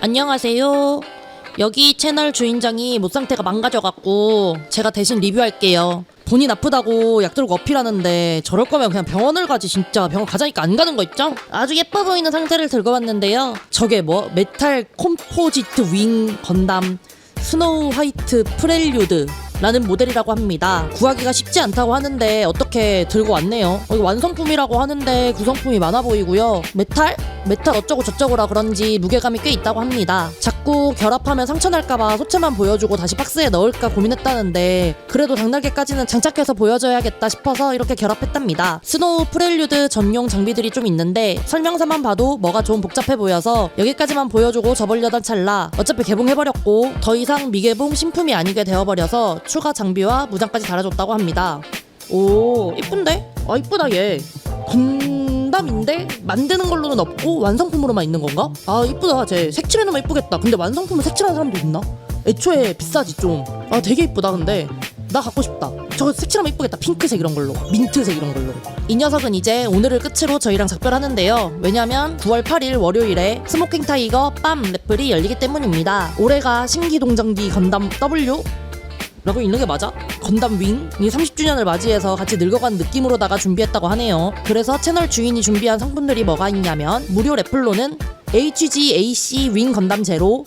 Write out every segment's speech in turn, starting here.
안녕하세요. 여기 채널 주인장이 못 상태가 망가져갖고 제가 대신 리뷰할게요. 본인 아프다고 약 들고 어필하는데 저럴 거면 그냥 병원을 가지 진짜 병원 가자니까 안 가는 거 있죠? 아주 예뻐 보이는 상자를 들고 왔는데요. 저게 뭐 메탈 콤포지트 윙 건담 스노우 화이트 프렐류드 라는 모델이라고 합니다. 구하기가 쉽지 않다고 하는데 어떻게 들고 왔네요. 어, 이거 완성품이라고 하는데 구성품이 많아 보이고요. 메탈? 메탈 어쩌고 저쩌고라 그런지 무게감이 꽤 있다고 합니다. 자꾸 결합하면 상처 날까봐 소체만 보여주고 다시 박스에 넣을까 고민했다는데 그래도 당날개까지는 장착해서 보여줘야겠다 싶어서 이렇게 결합했답니다. 스노우 프렐류드 전용 장비들이 좀 있는데 설명서만 봐도 뭐가 좀 복잡해 보여서 여기까지만 보여주고 접으려던 찰나 어차피 개봉해버렸고 더 이상 미개봉 신품이 아니게 되어버려서 추가 장비와 무장까지 달아줬다고 합니다. 오 이쁜데? 아 이쁘다 얘. 건 담인데 만드는 걸로는 없고 완성품으로만 있는 건가? 아 이쁘다. 쟤 색칠해놓으면 이쁘겠다. 근데 완성품을 색칠하는 사람도 있나? 애초에 비싸지 좀아 되게 이쁘다 근데. 나 갖고 싶다. 저거 색칠하면 이쁘겠다. 핑크색 이런 걸로. 민트색 이런 걸로. 이 녀석은 이제 오늘을 끝으로 저희랑 작별하는데요. 왜냐면 9월 8일 월요일에 스모킹 타이거 빰 래플이 열리기 때문입니다. 올해가 신기동정기 건담 W 라고 읽는 게 맞아? 건담 윙이 30주년을 맞이해서 같이 늙어간 느낌으로다가 준비했다고 하네요. 그래서 채널 주인이 준비한 상품들이 뭐가 있냐면 무료 래플로는 HGAC 윙 건담 제로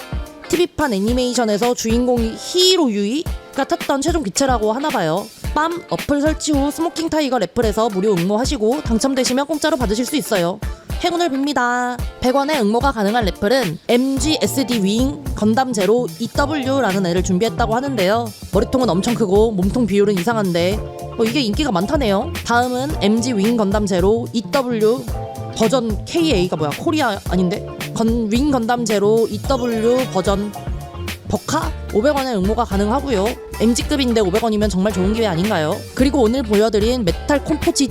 TV판 애니메이션에서 주인공이 히이로 유이가 탔던 최종 기체라고 하나봐요. 빰 어플 설치 후 스모킹 타이거 래플에서 무료 응모하시고 당첨되시면 공짜로 받으실 수 있어요. 행운을 빕니다. 100원의 응모가 가능한 래플은 MGSD 윙 건담 제로 EW라는 애를 준비했다고 하는데요. 머리통은 엄청 크고 몸통 비율은 이상한데 뭐 이게 인기가 많다네요. 다음은 MG 윙 건담 제로 EW 버전 KA가 뭐야? 코리아 아닌데? 건 윙 건담 제로 EW 버전 버카 500원의 응모가 가능하고요. MG급인데 500원이면 정말 좋은 기회 아닌가요? 그리고 오늘 보여드린 메탈 콤포지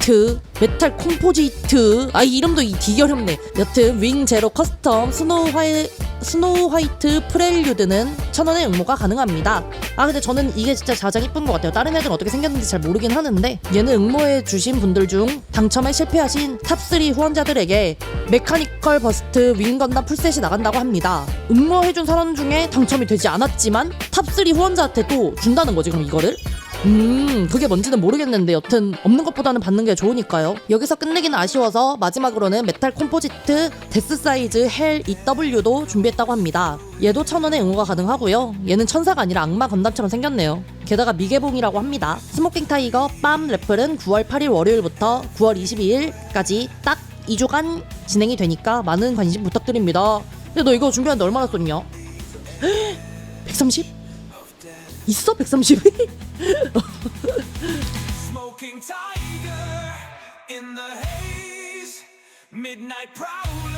트 메탈 콤포지트. 아이 이름도 이 어렵네. 여튼 윙 제로 커스텀 스노우 화이 스노우 화이트 프렐류드는 천원의 응모가 가능합니다. 아 근데 저는 이게 진짜 가장 이쁜 것 같아요. 다른 애들은 어떻게 생겼는지 잘 모르긴 하는데 얘는 응모해 주신 분들 중 당첨에 실패하신 탑3 후원자들에게 메카니컬 버스트 윙 건담 풀셋이 나간다고 합니다. 응모해준 사람 중에 당첨이 되지 않았지만 탑3 후원자한테 또 준다는 거지 그럼 이거를 음, 그게 뭔지는 모르겠는데 여튼 없는 것보다는 받는 게 좋으니까요. 여기서 끝내기는 아쉬워서 마지막으로는 메탈 콤포지트 데스 사이즈 헬 EW도 준비했다고 합니다. 얘도 천 원의 응모가 가능하고요. 얘는 천사가 아니라 악마 건담처럼 생겼네요. 게다가 미개봉이라고 합니다. 스모킹 타이거 빰 래플은 9월 8일 월요일부터 9월 22일까지 딱 2주간 진행이 되니까 많은 관심 부탁드립니다. 근데 너 이거 준비하는데 얼마나 썼냐? 130? 있어 130이? Smoking tiger in the haze, midnight prowler.